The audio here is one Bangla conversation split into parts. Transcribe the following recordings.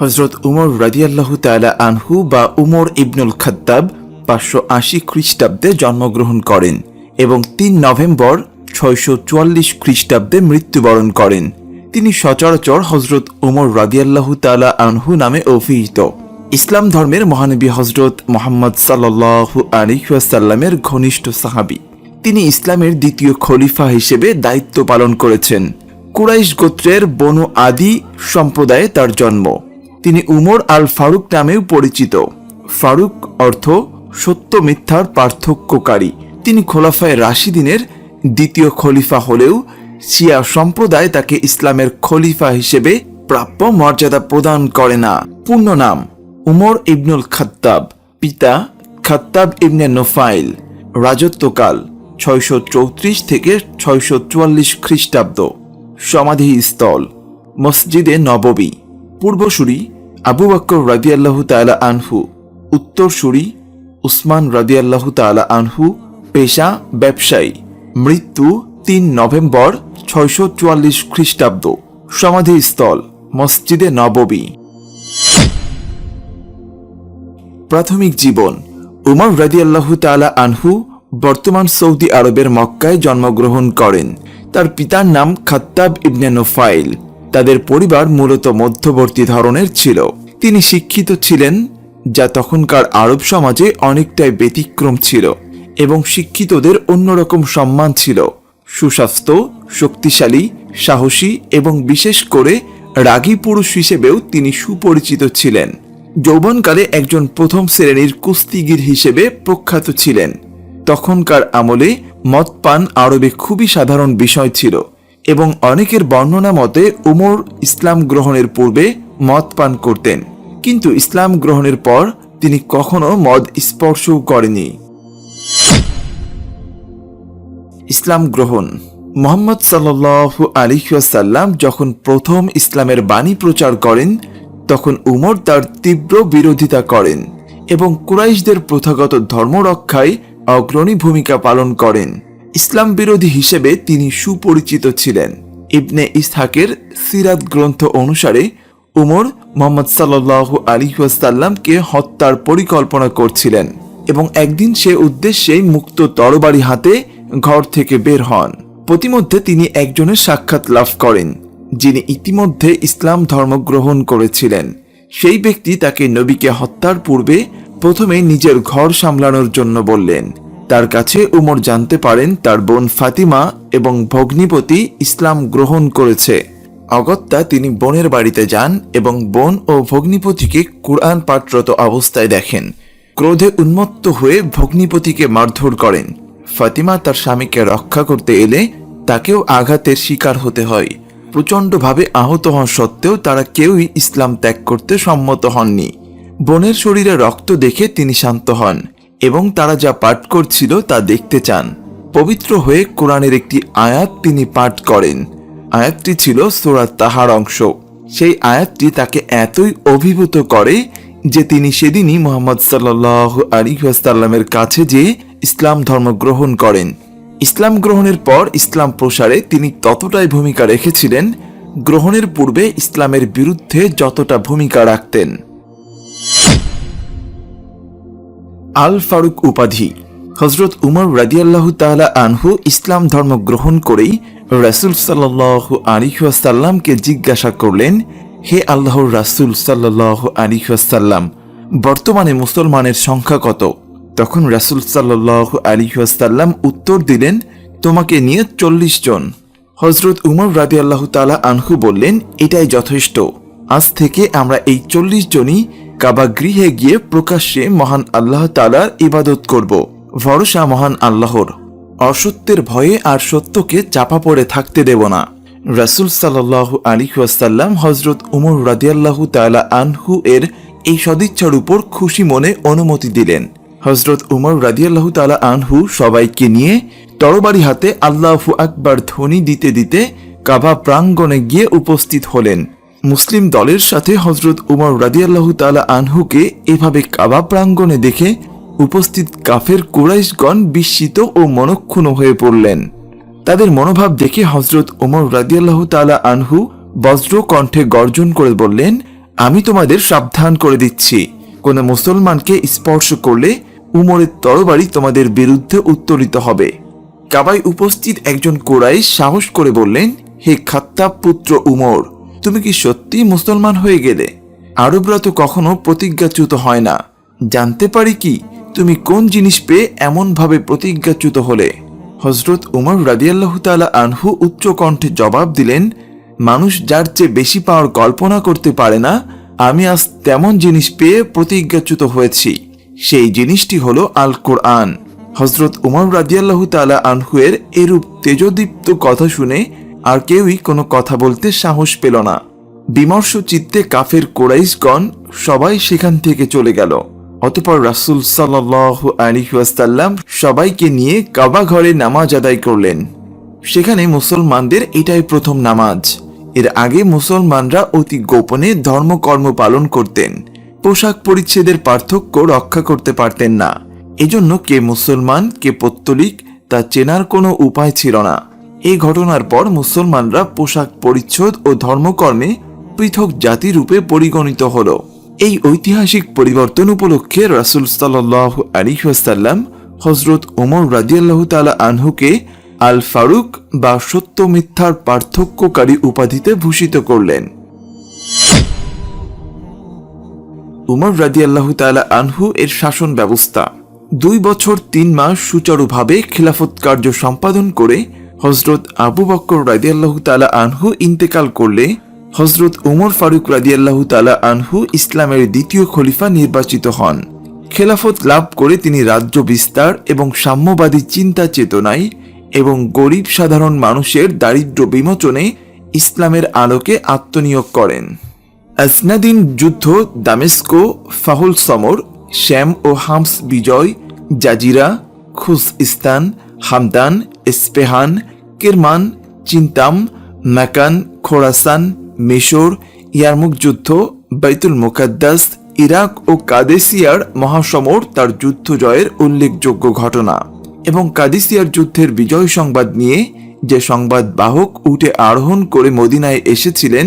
হজরত উমর রাদিয়াল্লাহু তাআলা আনহু বা উমর ইবনুল খাত্তাব পাঁচশো আশি খ্রিস্টাব্দে জন্মগ্রহণ করেন এবং তিন নভেম্বর ছয়শো চুয়াল্লিশ খ্রিস্টাব্দে মৃত্যুবরণ করেন। তিনি সচরাচর হজরত উমর রাদিয়াল্লাহু তাআলা আনহু নামে অভিহিত। ইসলাম ধর্মের মহানবী হজরত মোহাম্মদ সাল্লাল্লাহু আলিহাসাল্লামের ঘনিষ্ঠ সাহাবী। তিনি ইসলামের দ্বিতীয় খলিফা হিসেবে দায়িত্ব পালন করেছেন। কুরাইশ গোত্রের বনু আদি সম্প্রদায়ে তার জন্ম। তিনি উমর আল ফারুক নামেও পরিচিত। ফারুক অর্থ সত্য মিথ্যার পার্থক্যকারী। তিনি খোলাফায় রাশিদিনের দ্বিতীয় খলিফা হলেও শিয়া সম্প্রদায় তাকে ইসলামের খলিফা হিসেবে প্রাপ্য মর্যাদা প্রদান করে না। পূর্ণ নাম, উমর ইবনুল খাত্তাব, পিতা খাত্তাব ইবনে নোফাইল। রাজত্বকাল, ছয়শো চৌত্রিশ থেকে ছয়শো চুয়াল্লিশ খ্রিস্টাব্দ। সমাধিস্থল, মসজিদে নববী। পূর্বসূরি আবু বাক্কর বক্কর রাদিয়াল্লাহু তাআলা আনহু, উত্তরসূরি উসমান রাদিয়াল্লাহু তাআলা আনহু, পেশা, ব্যবসায়ী। মৃত্যু তিন নভেম্বর ছয়শো চুয়াল্লিশ খ্রিস্টাব্দ। সমাধিস্থল, মসজিদে নববী প্রাথমিক জীবন, উমর রাদিয়াল্লাহু তাআলা আনহু বর্তমান সৌদি আরবের মক্কায় জন্মগ্রহণ করেন। তার পিতার নাম খাত্তাব ইবনে নোফাইল। তাদের পরিবার মূলত মধ্যবর্তী ধরনের ছিল। তিনি শিক্ষিত ছিলেন, যা তখনকার আরব সমাজে অনেকটাই ব্যতিক্রম ছিল এবং শিক্ষিতদের অন্যরকম সম্মান ছিল। সুস্বাস্থ্য, শক্তিশালী, সাহসী এবং বিশেষ করে রাগী পুরুষ হিসেবেও তিনি সুপরিচিত ছিলেন। যৌবনকালে একজন প্রথম শ্রেণির কুস্তিগির হিসেবে প্রখ্যাত ছিলেন। তখনকার আমলে মদ পান আরবে খুবই সাধারণ বিষয় ছিল। এবং অনেকের বর্ণনা মতে উমর ইসলাম গ্রহণের পূর্বে মদ পান করতেন। কিন্তু ইসলাম গ্রহণের পর তিনি কখনো মদ স্পর্শও করেনি ইসলাম গ্রহণ। মোহাম্মদ সাল্লু আলিহাসাল্লাম যখন প্রথম ইসলামের বাণী প্রচার করেন, তখন উমর তার তীব্র বিরোধিতা করেন এবং কুরাইশদের প্রথাগত ধর্ম রক্ষায় অগ্রণী ভূমিকা পালন করেন। ইসলাম বিরোধী হিসেবে তিনি সুপরিচিত ছিলেন। ইবনে ইসহাকের সিরাত গ্রন্থ অনুসারে উমর মোহাম্মদ সাল্লাহ আলিহাসাল্লামকে হত্যার পরিকল্পনা করছিলেন এবং একদিন সে উদ্দেশ্যেই মুক্ত তরবারি হাতে ঘর থেকে বের হন। প্রতিমধ্যে তিনি একজনের সাক্ষাৎ লাভ করেন, যিনি ইতিমধ্যে ইসলাম ধর্ম গ্রহণ করেছিলেন। সেই ব্যক্তি তাকে নবীকে হত্যার পূর্বে প্রথমে নিজের ঘর সামলানোর জন্য বললেন তার কাছে উমর জানতে পারেন তার বোন ফাতিমা এবং ভগ্নিপতি ইসলাম গ্রহণ করেছে। অগত্যা তিনি বোনের বাড়িতে যান এবং বোন ও ভগ্নিপতিকে কুরআন পাঠরত অবস্থায় দেখেন। ক্রোধে উন্মত্ত হয়ে ভগ্নিপতিকে মারধর করেন। ফাতিমা তার স্বামীকে রক্ষা করতে এলে তাকেও আঘাতের শিকার হতে হয়। প্রচণ্ডভাবে আহত হওয়া সত্ত্বেও তারা কেউই ইসলাম ত্যাগ করতে সম্মত হননি। বোনের শরীরে রক্ত দেখে তিনি শান্ত হন। এবং তারা যা পাঠ করছিল তা দেখতে চান। পবিত্র হয়ে কোরআনের একটি আয়াত তিনি পাঠ করেন। আয়াতটি ছিল সোরাত তাহার অংশ। সেই আয়াতটি তাকে এতই অভিভূত করে যে তিনি সেদিনই মোহাম্মদ সাল্লাহ আলিহাসাল্লামের কাছে যেয়ে ইসলাম ধর্ম গ্রহণ করেন। ইসলাম গ্রহণের পর ইসলাম প্রসারে তিনি ততটাই ভূমিকা রেখেছিলেন, গ্রহণের পূর্বে ইসলামের বিরুদ্ধে যতটা ভূমিকা রাখতেন। আল ফারুক উপাধি। হজরত উমর রাদিয়াল্লাহু তাআলা আনহু ইসলাম ধর্ম গ্রহণ করেই রাসূল সাল্লাল্লাহু আলাইহি ওয়াসাল্লামকে জিজ্ঞাসা করলেন, হে আল্লাহর রাসূল সাল্লাল্লাহু আলাইহি ওয়াসাল্লাম, বর্তমানে মুসলমানের সংখ্যা কত? তখন রাসূল সাল্লাল্লাহু আলাইহি ওয়াসাল্লাম উত্তর দিলেন, তোমাকে নিয়ে চল্লিশ জন। হজরত উমর রাদিয়াল্লাহু তাআলা আনহু বললেন, এটাই যথেষ্ট। আজ থেকে আমরা এই চল্লিশ জনই কাবা গৃহে গিয়ে প্রকাশ্যে মহান আল্লাহ তালার ইবাদত করব। ভরসা মহান আল্লাহর। অসত্যের ভয়ে আর সত্যকে চাপা পড়ে থাকতে দেব না। রাসুল সাল্লাহ আলী ওয়াসাল্লাম হজরত উমর রাদিয়াল্লাহু তালা আনহু এর এই সদিচ্ছার উপর খুশি মনে অনুমতি দিলেন। হজরত উমর রাদিয়াল্লাহু তালা আনহু সবাইকে নিয়ে তরবারি হাতে আল্লাহু আকবার ধ্বনি দিতে দিতে কাবা প্রাঙ্গণে গিয়ে উপস্থিত হলেন। মুসলিম দলের সাথে হজরত উমর রাদিয়াল্লাহু তালা আনহুকে এভাবে কাবা প্রাঙ্গণে দেখে উপস্থিত কাফের কুরাইশগণ বিস্মিত ও মনক্ষুণ হয়ে পড়লেন। তাদের মনোভাব দেখে হজরত উমর রাদিয়াল্লাহু তালা আনহু বজ্র কণ্ঠে গর্জন করে বললেন, আমি তোমাদের সাবধান করে দিচ্ছি। কোনো মুসলমানকে স্পর্শ করলে উমরের তরবারি তোমাদের বিরুদ্ধে উত্তোলিত হবে। কাবায় উপস্থিত একজন কোরাই সাহস করে বললেন, হে খাত্তাব পুত্র উমর তুমি কি সত্যি মুসলমান হয়ে গেলে? আরবরা তো কখনো প্রতিজ্ঞাচ্যুত হয় না। জানতে পারি কি, তুমি কোন জিনিস পেয়ে এমনভাবে প্রতিজ্ঞাচ্যুত হলে? হজরত উমর রাদিয়াল্লাহু তাআলা আনহু উচ্চ কণ্ঠে জবাব দিলেন, মানুষ যার চেয়ে বেশি পাওয়ার কল্পনা করতে পারে না, আমি আজ তেমন জিনিস পেয়ে প্রতিজ্ঞাচ্যুত হয়েছি। সেই জিনিসটি হলো আল কোরআন হজরত উমর রাদিয়াল্লাহু তাআলা আনহুয়ের এরূপ তেজদীপ্ত কথা শুনে আর কেউই কোনো কথা বলতে সাহস পেল না। বিমর্ষ চিত্তে কাফের কোরাইশগণ সবাই সেখান থেকে চলে গেল। অতপর রাসূল সাল্লাল্লাহু আলাইহি ওয়াসাল্লাম সবাইকে নিয়ে কাবা ঘরে নামাজ আদায় করলেন। সেখানে মুসলমানদের এটাই প্রথম নামাজ। এর আগে মুসলমানরা অতি গোপনে ধর্মকর্ম পালন করতেন। পোশাক পরিচ্ছেদের পার্থক্য রক্ষা করতে পারতেন না। এজন্য কে মুসলমান, কে পত্তলিক, তা চেনার কোনো উপায় ছিল না। এই ঘটনার পর মুসলমানরা পোশাক পরিচ্ছদ ও ধর্মকর্মে পৃথক জাতি রূপে পরিগণিত হল। এই ঐতিহাসিক পরিবর্তন উপলক্ষে রাসুল সাল্লাহ আলিহাসাল্লাম হজরত ওমর রাজিয়াল্লাহ তালা আনহুকে আল ফারুক বা সত্য মিথ্যার পার্থক্যকারী উপাধিতে ভূষিত করলেন। উমর রাদিয়াল্লাহ তালা আনহু এর শাসন ব্যবস্থা। দুই বছর তিন মাস সুচারুভাবে খিলাফত কার্য সম্পাদন করে হজরত আবু বক্কর রাদিয়াল্লাহ তালা আনহু ইন্তেকাল করলে হজরত উমর ফারুক রাদিয়াল্লাহ তালা আনহু ইসলামের দ্বিতীয় খলিফা নির্বাচিত হন। খেলাফত লাভ করে তিনি রাজ্য বিস্তার এবং সাম্যবাদী চিন্তা চেতনায় এবং গরিব সাধারণ মানুষের দারিদ্র্য বিমোচনে ইসলামের আলোকে আত্মনিয়োগ করেন। আসনাদিন যুদ্ধ, দামেস্কো, ফাহুল সমর, শ্যাম ও হামস বিজয়, জাজিরা খুস ইস্তান হামদান ইস্পেহান, কিরমান, চিন্তাম ম্যাকান খোরাসান, মিশর ইয়ারমুক যুদ্ধ, বাইতুল মুকাদ্দাস, ইরাক ও কাদেসিয়ার মহাসমর তার যুদ্ধ জয়ের উল্লেখযোগ্য ঘটনা এবং কাদিসিয়ার যুদ্ধের বিজয় সংবাদ নিয়ে যে সংবাদ বাহক উঠে আরোহণ করে মদিনায় এসেছিলেন,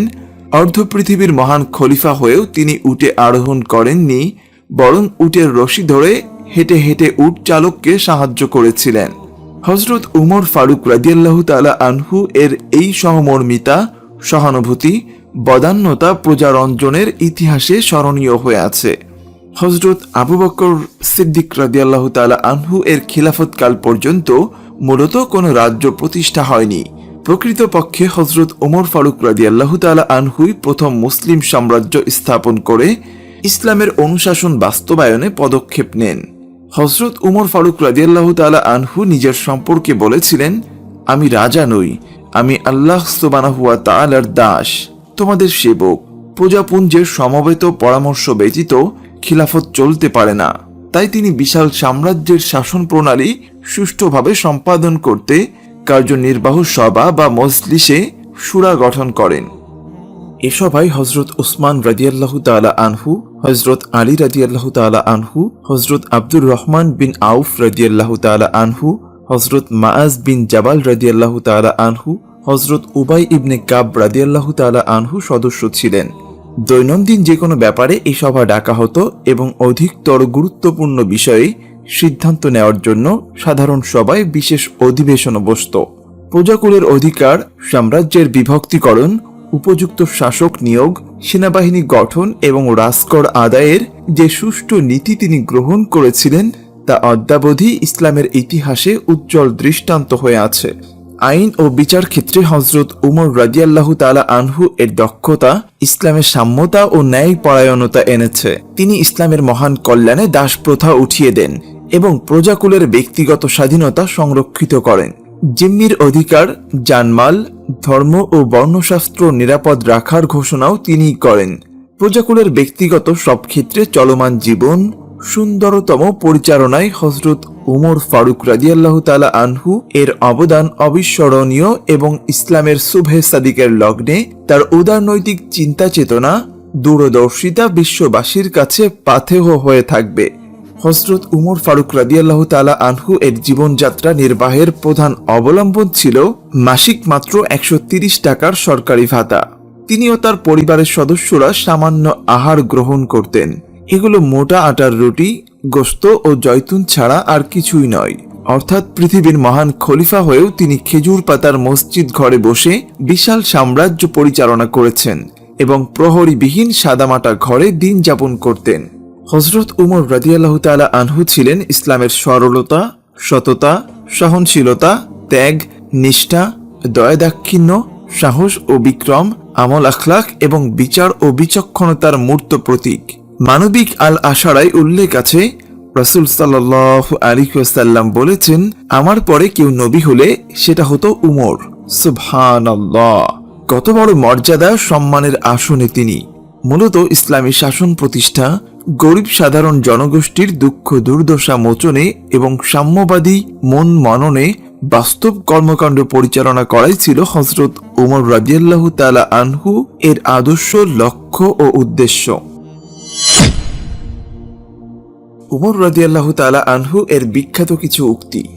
অর্ধ পৃথিবীর মহান খলিফা হয়েও তিনি উটে আরোহণ করেননি, বরং উটের রশি ধরে হেঁটে হেঁটে উট চালককে সাহায্য করেছিলেন। হজরত উমর ফারুক রাদিয়াল্লাহু তাআলা আনহু এর এই সহমর্মিতা সহানুভূতি, বদান্যতা প্রজারঞ্জনের ইতিহাসে স্মরণীয় হয়ে আছে। হজরত আবু বকর সিদ্দিক রাদিয়াল্লাহ তালা আনহু এর খিলাফতকাল পর্যন্ত মূলত কোনো রাজ্য প্রতিষ্ঠা হয়নি। প্রকৃতপক্ষে হজরত ওমর ফারুক রাদিয়াল্লাহ তালা আনহুই প্রথম মুসলিম সাম্রাজ্য স্থাপন করে ইসলামের অনুশাসন বাস্তবায়নে পদক্ষেপ নেন। হজরত উমর ফারুক রাদিয়াল্লাহ তালা আনহু নিজের সম্পর্কে বলেছিলেন, আমি রাজা নই, আমি আল্লাহ সোবানাহুয়া তালার দাস। তোমাদের সেবক, প্রজাপুঞ্জের সমবেত পরামর্শ ব্যতীত খিলাফত চলতে পারে না। তাই তিনি বিশাল সাম্রাজ্যের শাসন প্রণালী সুষ্ঠুভাবে সম্পাদন করতে কার্যনির্বাহ সভা বা মজলিসে সুরা গঠন করেন। এ সভায় হজরত উসমান রাজিয়াল্লাহু তাআলা আনহু হজরত আলী রাজিয়াল্লাহু তাআলা আনহু হজরত আব্দুর রহমান বিন আউফ রাজিয়াল্লাহু তাআলা আনহু হজরত মাআজ বিন জাবাল রাজিয়াল্লাহু তাআলা আনহু হজরত উবাই ইবনে কাব রাদিয়াল্লাহু তাআলা আনহু সদস্য ছিলেন। দৈনন্দিন যে কোনো ব্যাপারে এই সভা ডাকা হতো এবং অধিকতর গুরুত্বপূর্ণ বিষয়ে সিদ্ধান্ত নেওয়ার জন্য সাধারণ সভায় বিশেষ অধিবেশন বসত। প্রজাকুলের অধিকার সাম্রাজ্যের বিভক্তিকরণ উপযুক্ত শাসক নিয়োগ, সেনাবাহিনী গঠন এবং রাজকর আদায়ের যে সুষ্ঠু নীতি তিনি গ্রহণ করেছিলেন, তা অদ্যাবধি ইসলামের ইতিহাসে উজ্জ্বল দৃষ্টান্ত হয়ে আছে। আইন ও বিচার ক্ষেত্রে হজরত উমর রাজিয়াল্লাহু তালা আনহু এর দক্ষতা, ইসলামের সাম্যতা ও ন্যায় পরায়ণতা এনেছে। তিনি ইসলামের মহান কল্যাণে দাস প্রথা উঠিয়ে দেন এবং প্রজাকুলের ব্যক্তিগত স্বাধীনতা সংরক্ষিত করেন। জিম্মির অধিকার, জানমাল, ধর্ম ও বর্ণশাস্ত্র নিরাপদ রাখার ঘোষণাও তিনি করেন। প্রজাকুলের ব্যক্তিগত সব ক্ষেত্রে চলমান জীবন, সুন্দরতম পরিচালনায় হজরত উমর ফারুক রাজিয়াল্লাহ তালা আনহু এর অবদান অবিস্মরণীয় এবং ইসলামের শুভে সাদিকের লগ্নে তার উদারনৈতিক চিন্তা চেতনা দূরদর্শিতা বিশ্ববাসীর কাছে পাথেহ হয়ে থাকবে। হজরত উমর ফারুক রাদিয়াল্লাহ তালা আনহু এর জীবনযাত্রা নির্বাহের প্রধান অবলম্বন ছিল মাসিক মাত্র একশো টাকার সরকারি ভাতা। তিনি ও তার পরিবারের সদস্যরা সামান্য আহার গ্রহণ করতেন। এগুলো মোটা আটার রুটি, গোস্ত ও জৈতুন ছাড়া আর কিছুই নয়। অর্থাৎ পৃথিবীর মহান খলিফা হয়েও তিনি খেজুর পাতার মসজিদ ঘরে বসে বিশাল সাম্রাজ্য পরিচালনা করেছেন এবং প্রহরীবিহীন সাদামাটা ঘরে দিন যাপন করতেন। হজরত উমর রাদিয়াল্লাহু তাআলা আনহু ছিলেন ইসলামের সরলতা, সততা, সহনশীলতা, ত্যাগ, নিষ্ঠা, দয়াদাক্ষিণ্য, সাহস ও বিক্রম, আমল আখলাখ এবং বিচার ও বিচক্ষণতার মূর্ত প্রতীক। মানবিক আল আশারায় উল্লেখ আছে, রসুল সাল্লাহ আলিহাসাল্লাম বলেছেন, আমার পরে কেউ নবী হলে সেটা হতো উমর। সুবহান কত বড় মর্যাদা, সম্মানের আসনে তিনি। মূলত ইসলামী শাসন প্রতিষ্ঠা গরিব সাধারণ জনগোষ্ঠীর দুঃখ, দুর্দশা মোচনে এবং সাম্যবাদী মন মননে বাস্তব কর্মকাণ্ড পরিচালনা করাই ছিল হজরত উমর রাজিয়াল্লাহু তালা আনহু এর আদর্শ লক্ষ্য ও উদ্দেশ্য। উমর রাদিয়াল্লাহু তালা আনহু এর বিখ্যাত কিছু উক্তি।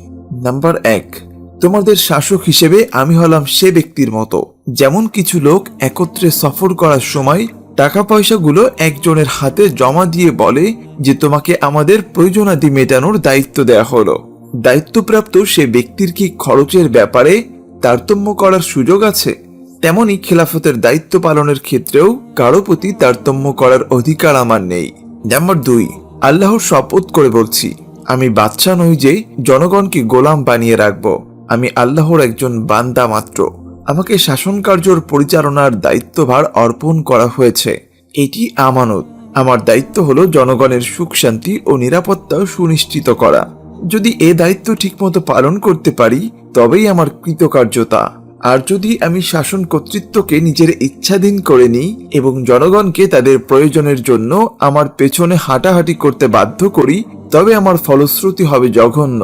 নাম্বার এক, তোমাদের শাসক হিসেবে আমি হলাম সে ব্যক্তির মতো। যেমন কিছু লোক একত্রে সফর করার সময় টাকা পয়সাগুলো একজনের হাতে জমা দিয়ে বলে যে তোমাকে আমাদের প্রয়োজনাদি মেটানোর দায়িত্ব দেয়া হলো। দায়িত্বপ্রাপ্ত সে ব্যক্তির কি খরচের ব্যাপারে তারতম্য করার সুযোগ আছে? তেমনি খেলাফতের দায়িত্ব পালনের ক্ষেত্রেও কারও প্রতি তারতম্য করার অধিকার আমার নেই। নাম্বার দুই, আল্লাহর শপথ করে বলছি, আমি বাচ্চা নই যে জনগণকে গোলাম বানিয়ে রাখব। আমি আল্লাহর একজন বান্দা মাত্র। আমাকে শাসন কার্যর পরিচালনার দায়িত্বভার অর্পণ করা হয়েছে। এটি আমানত। আমার দায়িত্ব হলো জনগণের সুখ, শান্তি ও নিরাপত্তা সুনিশ্চিত করা। যদি এ দায়িত্ব ঠিকমতো পালন করতে পারি, তবেই আমার কৃতকার্যতা। আর যদি আমি শাসন কর্তৃত্বকে নিজের ইচ্ছাধীন করে নিই এবং জনগণকে তাদের প্রয়োজনের জন্য আমার পেছনে হাঁটাহাঁটি করতে বাধ্য করি, তবে আমার ফলশ্রুতি হবে জঘন্য।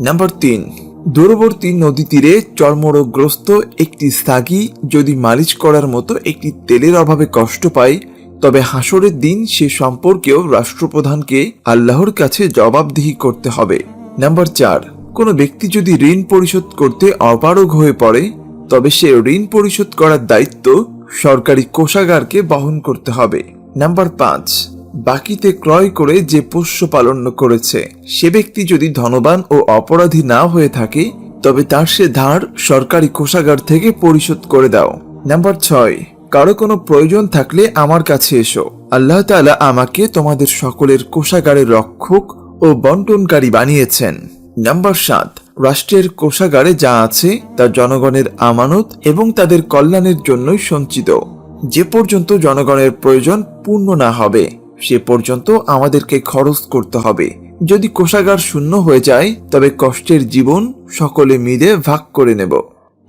নাম্বার তিন দূরবর্তী নদী তীরে চর্মরোগগ্রস্ত একটি স্থাগী যদি মালিশ করার মতো একটি তেলের অভাবে কষ্ট পায়, তবে হাসরের দিন সে সম্পর্কেও রাষ্ট্রপ্রধানকে আল্লাহর কাছে জবাবদিহি করতে হবে। নাম্বার চার, কোনো ব্যক্তি যদি ঋণ পরিশোধ করতে অপারগ হয়ে পড়ে, তবে সে ঋণ পরিশোধ করার দায়িত্ব সরকারি কোষাগারকে বহন করতে হবে। নাম্বার পাঁচ বাকিতে ক্রয় করে যে পোষ্য পালন করেছে। সে ব্যক্তি যদি ধনবান ও অপরাধী না হয়ে থাকে, তবে তার সে ধার সরকারি কোষাগার থেকে পরিশোধ করে দাও। নাম্বার ছয়, কারও কোনো প্রয়োজন থাকলে আমার কাছে এসো। আল্লাহ তাআলা আমাকে তোমাদের সকলের কোষাগারের রক্ষক ও বন্টনকারী বানিয়েছেন। নাম্বার সাত, রাষ্ট্রের কোষাগারে যা আছে তা জনগণের আমানত এবং তাদের কল্যাণের জন্যই সঞ্চিত। যে পর্যন্ত জনগণের প্রয়োজন পূর্ণ না হবে সে পর্যন্ত আমাদেরকে খরচ করতে হবে। যদি কোষাগার শূন্য হয়ে যায়, তবে কষ্টের জীবন সকলে মিলে ভাগ করে নেব।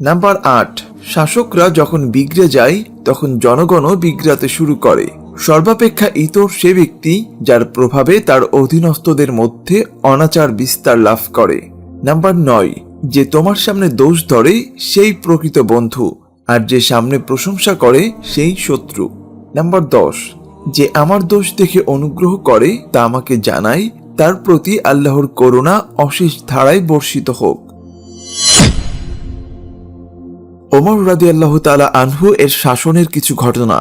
নাম্বার আট, শাসকরা যখন বিগড়ে যায়, তখন জনগণও বিগড়াতে শুরু করে। সর্বাপেক্ষা ইতর সে ব্যক্তি, যার প্রভাবে তার অধীনস্থদের মধ্যে অনাচার বিস্তার লাভ করে। নাম্বার নয়, যে তোমার সামনে দোষ ধরে, সেই প্রকৃত বন্ধু, আর যে সামনে প্রশংসা করে, সেই শত্রু। নাম্বার দশ যে আমার দোষ দেখে অনুগ্রহ করে তা আমাকে জানায় তার প্রতি আল্লাহর করুণা অশেষ ধারায় বর্ষিত হোক। ওমর রাদি আল্লাহ তালা আনহু এর শাসনের কিছু ঘটনা।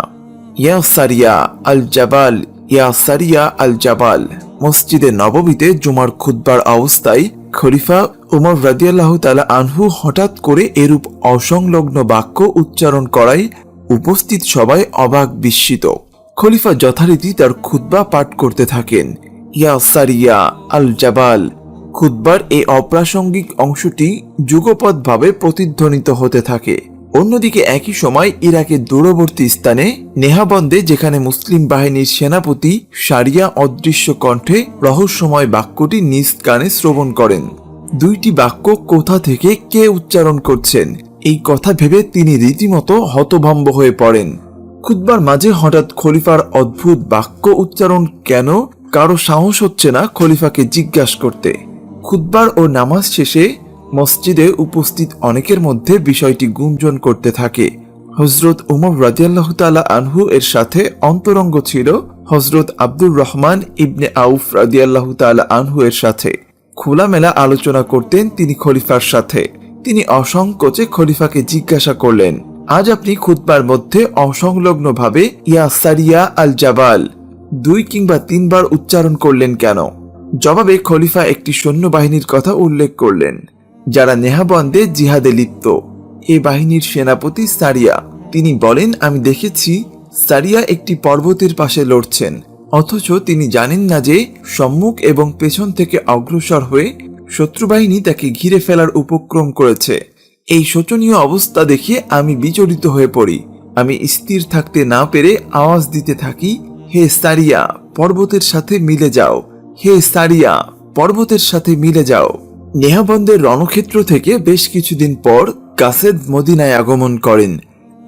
ইয়া সারিয়া আল জাবাল ইয়া সারিয়া আল জাবাল মসজিদে নবমীতে জুমার খুদ্বার অবস্থায় খলিফা উমর রাদিয়াল্লাহ তালা আনহু হঠাৎ করে এরূপ অসংলগ্ন বাক্য উচ্চারণ করায় উপস্থিত সবাই অবাক বিস্মিত। খলিফা যথারীতি তার খুদ্বা পাঠ করতে থাকেন। ইয়া সারিয়া আল জাবাল খুদ্বার এই অপ্রাসঙ্গিক অংশটি যুগপৎভাবে প্রতিধ্বনিত হতে থাকে। অন্যদিকে একই সময় ইরাকের দূরবর্তী স্থানে নেহাবন্দে, যেখানে মুসলিম বাহিনীর সেনাপতি সারিয়া অদৃশ্য কণ্ঠে রহস্যময় বাক্যটি নিজ কানে শ্রবণ করেন। দুইটি বাক্য কোথা থেকে কে উচ্চারণ করছেন, এই কথা ভেবে তিনি রীতিমতো হতভম্ব হয়ে পড়েন। খুদ্বার মাঝে হঠাৎ খলিফার অদ্ভুত বাক্য উচ্চারণ কেন? কারও সাহস হচ্ছে না খলিফাকে জিজ্ঞাসা করতে। খুদ্বার ও নামাজ শেষে মসজিদে উপস্থিত অনেকের মধ্যে বিষয়টি গুঞ্জন করতে থাকে। হজরত উমর রাজিয়াল্লাহ তালা আনহু এর সাথে অন্তরঙ্গ ছিল হজরত আব্দুর রহমান ইবনে আউফ রাজিয়াল্লাহ তালা আনহু এর সাথে। খোলামেলা আলোচনা করতেন তিনি খলিফার সাথে। তিনি অসংকোচে খলিফাকে জিজ্ঞাসা করলেন আজ আপনি খুতবার মধ্যে অসংলগ্নভাবে ইয়া সারিয়া আল জাবাল দুই কিংবা তিনবার উচ্চারণ করলেন কেন? জবাবে খলিফা একটি সৈন্যবাহিনীর কথা উল্লেখ করলেন, যারা নেহাবন্দে জিহাদে লিপ্ত। এ বাহিনীর সেনাপতি সারিয়া। তিনি বলেন, আমি দেখেছি সারিয়া একটি পর্বতের পাশে লড়ছেন, অথচ তিনি জানেন না যে সম্মুখ এবং পেছন থেকে অগ্রসর হয়ে শত্রুবাহিনী তাকে ঘিরে ফেলার উপক্রম করেছে। এই শোচনীয় অবস্থা দেখে আমি বিচলিত হয়ে পড়ি। আমি স্থির থাকতে না পেরে আওয়াজ দিতে থাকি, হে সারিয়া, পর্বতের সাথে মিলে যাও। হে সারিয়া, পর্বতের সাথে মিলে যাও। নেহাবন্দের রণক্ষেত্র থেকে বেশ কিছুদিন পর কাসেদ মদিনায় আগমন করেন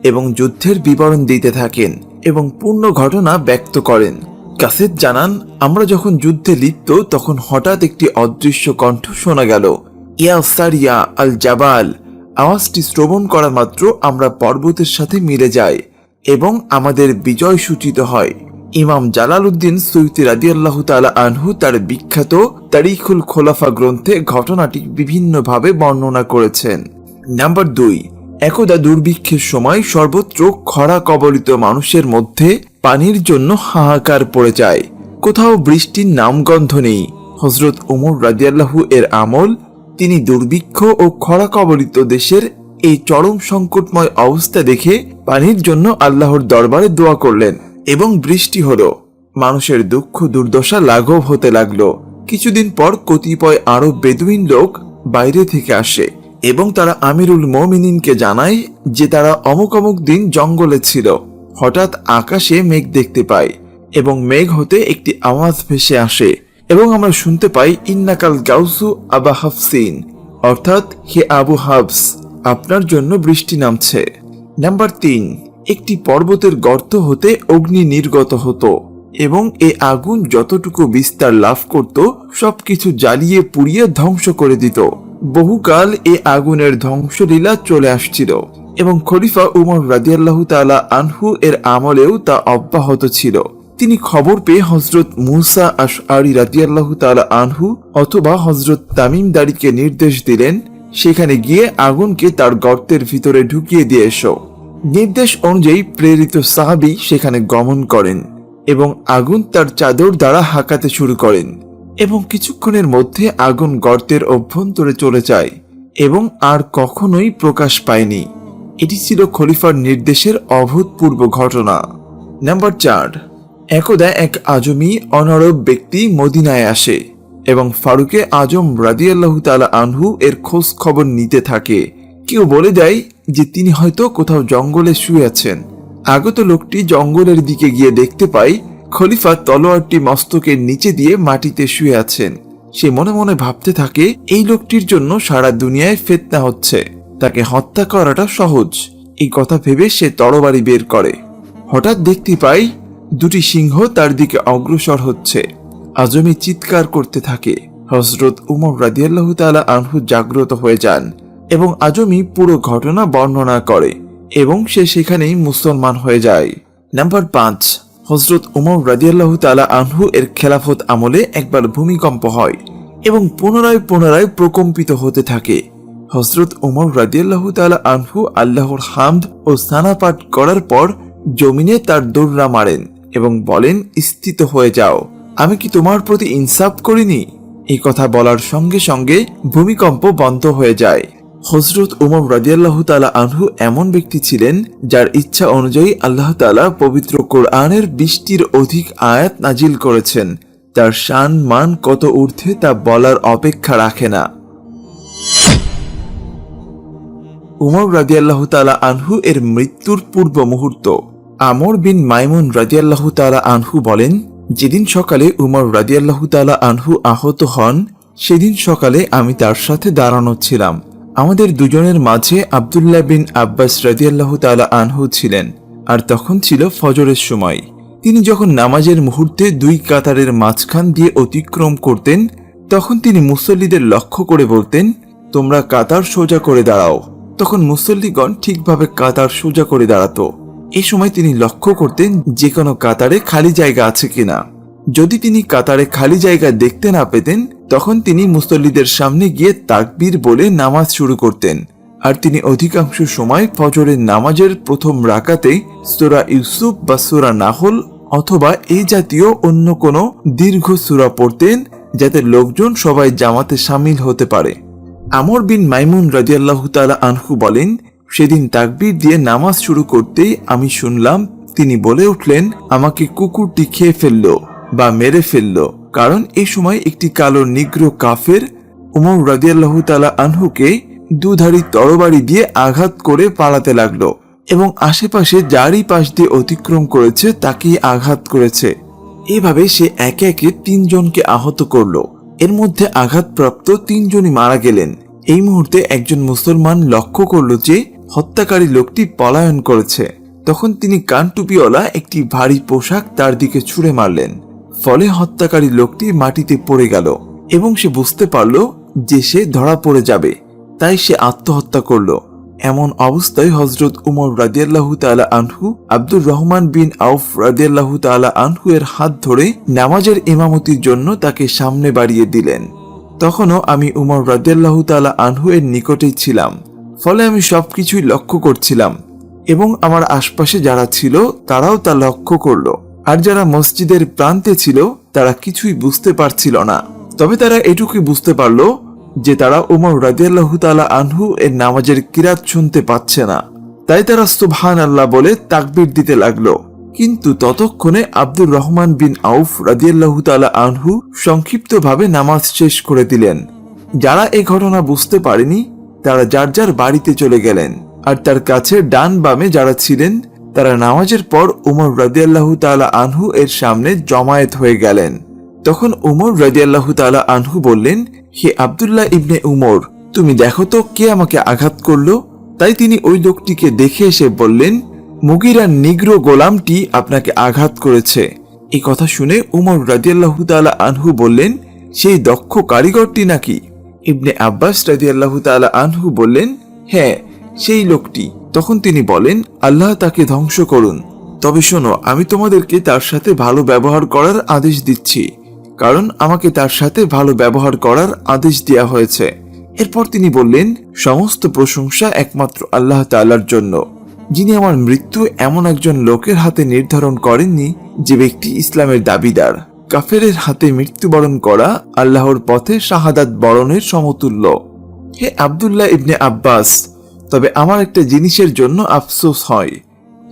এবং যুদ্ধের বিবরণ দিতে থাকেন এবং পূর্ণ ঘটনা ব্যক্ত করেন। কাসেদ জানান, আমরা যখন যুদ্ধে লিপ্ত, তখন হঠাৎ একটি অদৃশ্য কণ্ঠ শোনা গেল। ইয়া সারিয়া আল জাবাল আওয়াজটি শ্রবণ করা মাত্র আমরা পর্বতের সাথে মিলে যাই এবং আমাদের বিজয় সূচিত হয়। ইমাম জালাল উদ্দিন সৈয়দি রাদিয়াল্লাহ তালা আনহু তার বিখ্যাত তারিখুল খোলাফা গ্রন্থে ঘটনাটি বিভিন্নভাবে বর্ণনা করেছেন। নাম্বার দুই, একদা দুর্ভিক্ষের সময় সর্বত্র খরা কবলিত মানুষের মধ্যে পানির জন্য হাহাকার পড়ে যায়। কোথাও বৃষ্টির নামগন্ধ নেই। হজরত উমর রাদিয়াল্লাহু এর আমল তিনি দুর্ভিক্ষ ও খরা কবলিত দেশের এই চরম সংকটময় অবস্থা দেখে পানির জন্য আল্লাহর দরবারে দোয়া করলেন এবং বৃষ্টি হলো। মানুষের দুঃখ দুর্দশা লাঘব হতে লাগল। কিছুদিন পর কতিপয় আরব বেদুইন লোক বাইরে থেকে আসে এবং তারা আমিরুল মমিনিনকে জানায় যে তারা অমুক অমুক দিন জঙ্গলে ছিল। হঠাৎ আকাশে মেঘ দেখতে পায় এবং মেঘ হতে একটি আওয়াজ ভেসে আসে। এবং আমরা শুনতে পাই, ইন্নাকাল গাউসু আবা হাফসিন। অর্থাৎ, হে আবু হাফস, আপনার জন্য বৃষ্টি নামছে। নাম্বার তিন, একটি পর্বতের গর্ত হতে অগ্নি নির্গত হতো এবং এ আগুন যতটুকু বিস্তার লাভ করত, সবকিছু জ্বালিয়ে পুড়িয়ে ধ্বংস করে দিত। বহুকাল এ আগুনের ধ্বংসলীলা চলে আসছিল এবং খলিফা উমর রাদিয়াল্লাহু তাআলা আনহু এর আমলেও তা অব্যাহত ছিল। তিনি খবর পেয়ে হজরত মুসা আশআরি রাদিয়াল্লাহু তাআলা আনহু অথবা হজরত তামিম দাড়িকে নির্দেশ দিলেন, সেখানে গিয়ে আগুনকে তার গর্তের ভিতরে ঢুকিয়ে দিয়ে এসো। নির্দেশ অনুযায়ী প্রেরিত সাহাবি সেখানে গমন করেন এবং আগুন তার চাদর দ্বারা হাঁকাতে শুরু করেন এবং কিছুক্ষণের মধ্যে আগুন গর্তের অভ্যন্তরে চলে যায় এবং আর কখনোই প্রকাশ পায়নি। এটি ছিল খলিফার নির্দেশের অভূতপূর্ব ঘটনা। নাম্বার চার একদা এক আজমি অনরব ব্যক্তি মদিনায় আসে এবং ফারুকে আজম রাদিয়াল্লাহু তাআলা আনহু এর খোঁজ খবর নিতে থাকে। কেউ বলে দেয় যে তিনি হয়তো কোথাও জঙ্গলে শুয়ে আছেন। আগত লোকটি জঙ্গলের দিকে গিয়ে দেখতে পায় খলিফা তলোয়ারটি মস্তকের নিচে দিয়ে মাটিতে শুয়ে আছেন। সে মনে মনে ভাবতে থাকে, এই লোকটির জন্য সারা দুনিয়ায় ফেতনা হচ্ছে। তাকে হত্যা করাটা সহজ। এই কথা ভেবে সে তরবারি বের করে। হঠাৎ দেখতে পাই দুটি সিংহ তার দিকে অগ্রসর হচ্ছে। আজমি চিৎকার করতে থাকে। হজরত উমর রাদিয়াল্লাহ তাআলা আনহু জাগ্রত হয়ে যান এবং আজমি পুরো ঘটনা বর্ণনা করে এবং সে সেখানেই মুসলমান হয়ে যায়। নাম্বার পাঁচ হজরত উমর রাদিয়াল্লাহু তালা আনহু এর খেলাফত আমলে একবার ভূমিকম্প হয় এবং পুনরায় পুনরায় প্রকম্পিত হতে থাকে। হজরত উমর রাদিয়াল্লাহু তালা আনহু আল্লাহর হামদ ও সানা পাঠ করার পর জমিনে তার দৌড়া মারেন। এবং বলেন, স্থিত হয়ে যাও। আমি কি তোমার প্রতি ইনসাফ করিনি? এই কথা বলার সঙ্গে সঙ্গে ভূমিকম্প বন্ধ হয়ে যায়। হজরত উমর রাজিয়াল্লাহ তালা আনহু এমন ব্যক্তি ছিলেন, যার ইচ্ছা অনুযায়ী আল্লাহ তালা পবিত্র কোরআনের বিশটির অধিক আয়াত নাজিল করেছেন। তার শান মান কত ঊর্ধ্বে তা বলার অপেক্ষা রাখে না। উমর রাজিয়াল্লাহ তালা আনহু এর মৃত্যুর পূর্ব মুহূর্ত। আমর বিন মাইমুন রাজিয়াল্লাহ তালা আনহু বলেন, যেদিন সকালে উমর রাজিয়াল্লাহ তালা আনহু আহত হন, সেদিন সকালে আমি তার সাথে দাঁড়ানো ছিলাম। আমাদের দুজনের মাঝে আবদুল্লাহ বিন আব্বাস রাজিয়াল্লাহ তালা আনহু ছিলেন, আর তখন ছিল ফজরের সময়। তিনি যখন নামাজের মুহূর্তে দুই কাতারের মাঝখান দিয়ে অতিক্রম করতেন, তখন তিনি মুসল্লিদের লক্ষ্য করে বলতেন, তোমরা কাতার সোজা করে দাঁড়াও। তখন মুসল্লিগণ ঠিকভাবে কাতার সোজা করে দাঁড়াতো। এই সময় তিনি লক্ষ্য করতেন যে কোনো কাতারে খালি জায়গা আছে কিনা। যদি তিনি কাতারে খালি জায়গা দেখতে না পেতেন, তখন তিনি মুসল্লিদের সামনে গিয়ে তাকবীর বলে নামাজ শুরু করতেন। আর তিনি অধিকাংশ সময় ফজরের নামাজের প্রথম রাকাতে সুরা ইউসুফ বা সুরা নাহল অথবা এই জাতীয় অন্য কোনো দীর্ঘ সুরা পড়তেন যাতে লোকজন সবাই জামাতে সামিল হতে পারে। আমর বিন মাইমুন রাজিয়াল্লাহ তালা আনহু বলেন সেদিন তাকবির দিয়ে নামাজ শুরু করতেই আমি শুনলাম, তিনি বলে উঠলেন, আমাকে কুকুরটি খেয়ে ফেলল বা মেরে ফেলল। কারণ এই সময় একটি কালো নিগ্র কাফের উমর রাজিয়াল্লাহ তালা আনহুকে দুধারী তরবারি দিয়ে আঘাত করে পালাতে লাগল এবং আশেপাশে যারই পাশ দিয়ে অতিক্রম করেছে তাকেই আঘাত করেছে। এভাবে সে একে একে তিনজনকে আহত করল। এর মধ্যে আঘাতপ্রাপ্ত তিনজনই মারা গেলেন। এই মুহূর্তে একজন মুসলমান লক্ষ্য করল যে হত্যাকারী লোকটি পলায়ন করেছে। তখন তিনি কানটুপিওয়ালা একটি ভারী পোশাক তার দিকে ছুঁড়ে মারলেন। ফলে হত্যাকারী লোকটি মাটিতে পড়ে গেল এবং সে বুঝতে পারল যে সে ধরা পড়ে যাবে। তাই সে আত্মহত্যা করল। এমন অবস্থায় হজরত উমর রাদিয়াল্লাহু তাআলা আনহু, আব্দুর রহমান বিন আউফ রাদিয়াল্লাহু তাআলা আনহু এর হাত ধরে নামাজের ইমামতির জন্য তাকে সামনে বাড়িয়ে দিলেন। তখনও আমি উমর রাদিয়াল্লাহু তাআলা আনহু এর নিকটেই ছিলাম। ফলে আমি সবকিছুই লক্ষ্য করছিলাম। এবং আমার আশপাশে যারা ছিল, তারাও তা লক্ষ্য করল। আর যারা মসজিদের প্রান্তে ছিল, তারা কিছুই বুঝতে পারছিল না। তবে তারা এটুকুই বুঝতে পারল যে তারা উমর রাজিয়াল্লাহু তাআলা আনহু এর নামাজের কিরাত শুনতে পাচ্ছে না। তাই তারা সুবহান আল্লাহ বলে তাকবির দিতে লাগল। কিন্তু ততক্ষণে আব্দুর রহমান বিন আউফ রাজিয়াল্লাহু তাআলা আনহু সংক্ষিপ্তভাবে নামাজ শেষ করে দিলেন। যারা এই ঘটনা বুঝতে পারেনি তারা যার যার বাড়িতে চলে গেলেন। আর তার কাছে ডান বামে যারা ছিলেন, তারা নামাজের পর উমর রাজিয়াল্লাহু তাআলা আনহু এর সামনে জমায়েত হয়ে গেলেন। তখন উমর রাজিয়াল্লাহু তাআলা আনহু বললেন, হে আব্দুল্লাহ ইবনে উমর, তুমি দেখো তো কে আমাকে আঘাত করল? তাই তিনি ওই লোকটিকে দেখে এসে বললেন মুগিরার নিগ্র গোলামটি আপনাকে আঘাত করেছে। এই কথা শুনে উমর রাজিয়াল্লাহু তালা আনহু বললেন, সেই দক্ষ কারিগরটি নাকি? ইবনে আব্বাস রাজিয়াল্লাহু তাআলা আনহু বললেন হ্যাঁ সেই লোকটি। তখন তিনি বলেন, আল্লাহ তাকে ধ্বংস করুন। তবে শোনো, আমি তোমাদেরকে তার সাথে ভালো ব্যবহার করার আদেশ দিচ্ছি। কারণ আমাকে তার সাথে ভালো ব্যবহার করার আদেশ দেওয়া হয়েছে। এরপর তিনি বললেন, সমস্ত প্রশংসা একমাত্র আল্লাহ তাআলার জন্য। যিনি আমার মৃত্যু এমন একজন লোকের হাতে নির্ধারণ করেননি, যে ব্যক্তি ইসলামের দাবিদার। কাফেরের হাতে মৃত্যুবরণ করা আল্লাহর পথে শাহাদাত বরণের সমতুল্য। হে আব্দুল্লাহ ইবনে আব্বাস, তবে আমার একটা জিনিসের জন্য আফসোস হয়।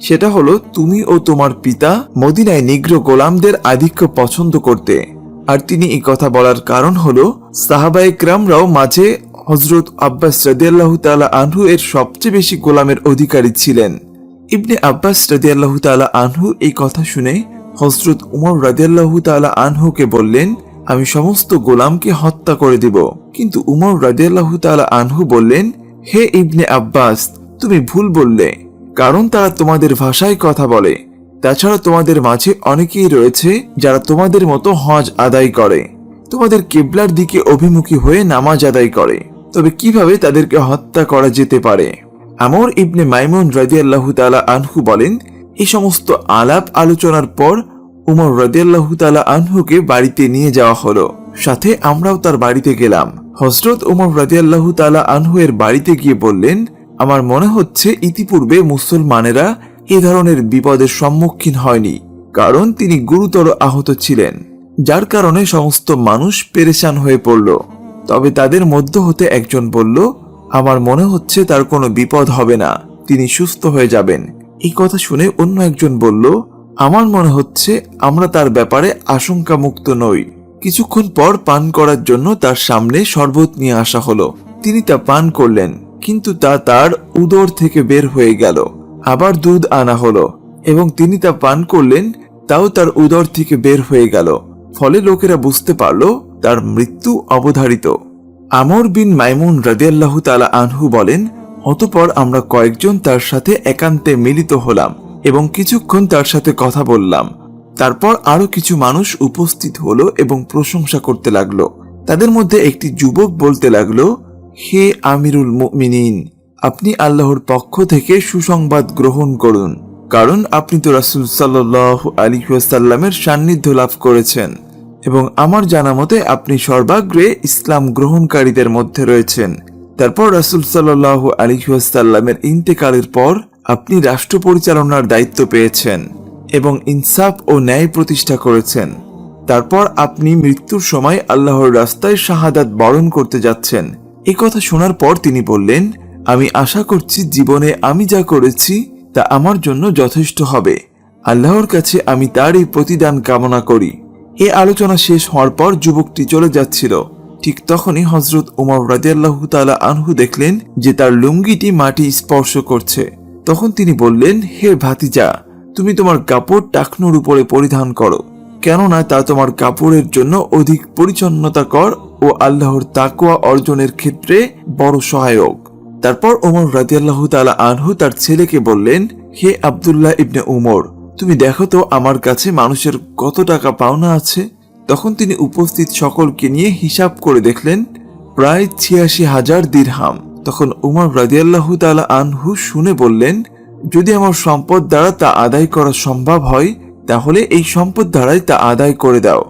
সেটা হলো, তুমি ও তোমার পিতা মদিনায় নিগ্র গোলামদের আধিক্য পছন্দ করতে। আর তিনি এই কথা বলার কারণ হলো সাহাবায়ে ক্রামরাও মাঝে হজরত আব্বাস রাদিয়াল্লাহু তাআলা আনহু এর সবচেয়ে বেশি গোলামের অধিকারী ছিলেন। ইবনে আব্বাস রাদিয়াল্লাহু তাআলা আনহু এই কথা শুনে হজরত উমর রাদিয়াল্লাহু তাআলা আনহুকে বললেন, আমি সমস্ত গোলামকে হত্যা করে দিব। কিন্তু উমর রাদিয়াল্লাহু তাআলা আনহু বললেন, হে ইবনে আব্বাস, তুমি ভুল বললে, কারণ তারা তোমাদের ভাষায় কথা বলে। তাছাড়া তোমাদের মাঝে অনেকেই রয়েছে যারা তোমাদের মতো হজ আদায় করে। তোমাদের কেবলার দিকে অভিমুখী হয়ে নামাজ আদায় করে। তবে কীভাবে তাদেরকে হত্যা করা যেতে পারে? আমর ইবনে মাইমুন রাজিয়াল্লাহু তাআলা আনহু বলেন এই সমস্ত আলাপ আলোচনার পর উমর রাজিয়াল্লাহু তাআলা আনহুকে বাড়িতে নিয়ে যাওয়া হলো। সাথে আমরাও তার বাড়িতে গেলাম। হজরত উমর রাজিয়াল্লাহু তাআলা আনহু এর বাড়িতে গিয়ে বললেন, আমার মনে হচ্ছে ইতিপূর্বে মুসলমানেরা এ ধরনের বিপদের সম্মুখীন হয়নি, কারণ তিনি গুরুতর আহত ছিলেন, যার কারণে সমস্ত মানুষ পেরেশান হয়ে পড়ল। তবে তাদের মধ্য হতে একজন বলল, আমার মনে হচ্ছে তার কোনো বিপদ হবে না, তিনি সুস্থ হয়ে যাবেন। এই কথা শুনে অন্য একজন বলল, আমার মনে হচ্ছে আমরা তার ব্যাপারে আশঙ্কা মুক্ত নই। কিছুক্ষণ পর পান করার জন্য তার সামনে শরবত নিয়ে আসা হলো। তিনি তা পান করলেন, কিন্তু তা তার উদর থেকে বের হয়ে গেল। আবার দুধ আনা হলো এবং তিনি তা পান করলেন, তাও তার উদর থেকে বের হয়ে গেল। ফলে লোকেরা বুঝতে পারল, তার মৃত্যু অবধারিত। আমর বিন মাইমুন রাদিয়াল্লাহু তালা আনহু বলেন অতপর আমরা কয়েকজন তার সাথে একান্তে মিলিত হলাম এবং কিছুক্ষণ তার সাথে কথা বললাম। তারপর আরও কিছু মানুষ উপস্থিত হলো এবং প্রশংসা করতে লাগল। তাদের মধ্যে একটি যুবক বলতে লাগল, হে আমিরুল মুমিনিন, আপনি আল্লাহর পক্ষ থেকে সুসংবাদ গ্রহণ করুন, কারণ আপনি তো রাসুল সাল্লাহ আলী সাল্লামের সান্নিধ্য লাভ করেছেন এবং আমার জানা মতে আপনি সর্বাগ্রে ইসলাম গ্রহণকারীদের মধ্যে রয়েছেন। তারপর রাসুল সাল্লাহ আলিহাসাল্লামের ইন্তেকালের পর আপনি রাষ্ট্র পরিচালনার দায়িত্ব পেয়েছেন এবং ইনসাফ ও ন্যায় প্রতিষ্ঠা করেছেন। তারপর আপনি মৃত্যুর সময় আল্লাহর রাস্তায় শাহাদাত বরণ করতে যাচ্ছেন। এ কথা শোনার পর তিনি বললেন, আমি আশা করছি জীবনে আমি যা করেছি তা আমার জন্য যথেষ্ট হবে। আল্লাহর কাছে আমি তার এই প্রতিদান কামনা করি। এ আলোচনা শেষ হওয়ার পর যুবকটি চলে যাচ্ছিল। ঠিক তখনই হজরত উমর রাজিয়াল্লাহু তাআলা আনহু দেখলেন যে তার লুঙ্গিটি মাটি স্পর্শ করছে। তখন তিনি বললেন, হে ভাতিজা, তুমি তোমার কাপড় টাকনুর উপরে পরিধান করো, কেননা তা তোমার কাপড়ের জন্য অধিক পরিচ্ছন্নতাকর ও আল্লাহর তাকওয়া অর্জনের ক্ষেত্রে বড় সহায়ক। তারপর ওমর রাজিয়াল্লাহু তাআলা আনহু তার ছেলেকে বললেন, হে আব্দুল্লাহ ইবনে উমর, তুমি দেখো তো আমার কাছে মানুষের কত টাকা পাওনা আছে? তখন তিনি উপস্থিত সকলকে নিয়ে হিসাব করে দেখলেন, প্রায় ছিয়াশি হাজার দিরহাম। তখন উমর রাজিয়াল্লাহু তাআলা আনহু শুনে বললেন, যদি আমার সম্পদ দ্বারা তা আদায় করা সম্ভব হয়, তাহলে এই সম্পদ দ্বারাই তা আদায় করে দাও।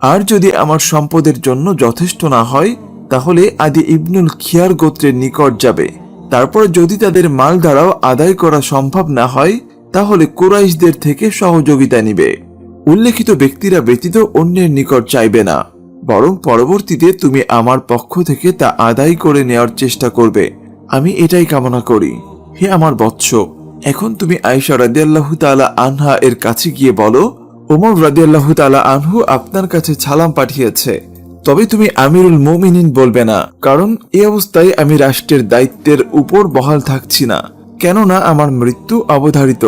আর যদি আমার সম্পদের জন্য যথেষ্ট না হয়, তাহলে আদি ইবনুল খিয়ার গোত্রের নিকট যাবে। তারপর যদি তাদের মাল দ্বারাও আদায় করা সম্ভব না হয়, তাহলে কুরাইশদের থেকে সহযোগিতা নিবে। উল্লেখিত ব্যক্তিরা ব্যতীত অন্যের নিকট চাইবে না। বরং পরবর্তীতে তুমি আমার পক্ষ থেকে তা আদায় করে নেওয়ার চেষ্টা করবে। আমি এটাই কামনা করি। হে আমার বৎস, এখন তুমি আয়েশা রাদিয়াল্লাহু তাআলা আনহা এর কাছে গিয়ে বলো, ওমর রাদিয়াল্লাহু তাআলা আনহু আপনার কাছে ছালাম পাঠিয়েছে। তবে তুমি আমিরুল মুমিনিন বলবে না, কারণ এই অবস্থায় আমি রাষ্ট্রের দায়িত্বের উপর বহাল থাকছি না, কেননা আমার মৃত্যু অবধারিত।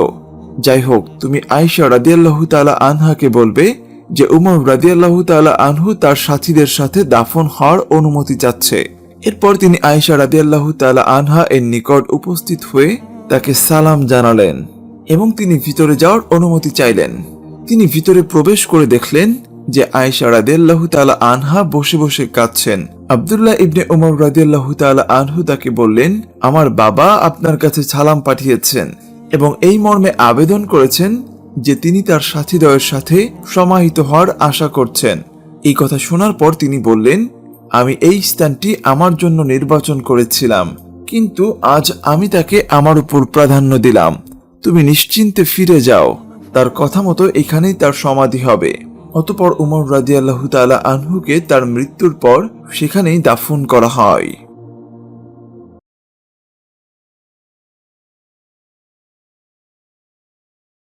যাই হোক তুমি আয়েশা রাদিয়াল্লাহু তাআলা আনহাকে বলবে যে উমর রাদিয়াল্লাহু তাআলা আনহু তার সাথীদের সাথে দাফন হওয়ার অনুমতি চাচ্ছে। এরপর তিনি আয়েশা রাদিয়াল্লাহু তাআলা আনহা এর নিকট উপস্থিত হয়ে তাকে সালাম জানালেন এবং তিনি ভিতরে যাওয়ার অনুমতি চাইলেন। তিনি ভিতরে প্রবেশ করে দেখলেন যে আয়েশা রাদিয়াল্লাহু তালা আনহা বসে বসে কাঁদছেন। আব্দুল্লাহ ইবনে উমর রাদিয়াল্লাহু তাআলা আনহু তাকে বললেন, আমার বাবা আপনার কাছে সালাম পাঠিয়েছেন। এবং এই মর্মে আবেদন করেছেন যে তিনি তার সাথীদ্বয়ের সাথে সমাহিত হওয়ার আশা করছেন। এই কথা শোনার পর তিনি বললেন, আমি এই স্থানটি আমার জন্য নির্বাচন করেছিলাম, কিন্তু আজ আমি তাকে আমার উপর প্রাধান্য দিলাম। তুমি নিশ্চিন্তে ফিরে যাও, তার কথা মতো এখানেই তার সমাধি হবে। অতপর উমর রাজিয়াল্লাহু তাআলা আনহুকে তার মৃত্যুর পর সেখানেই দাফন করা হয়।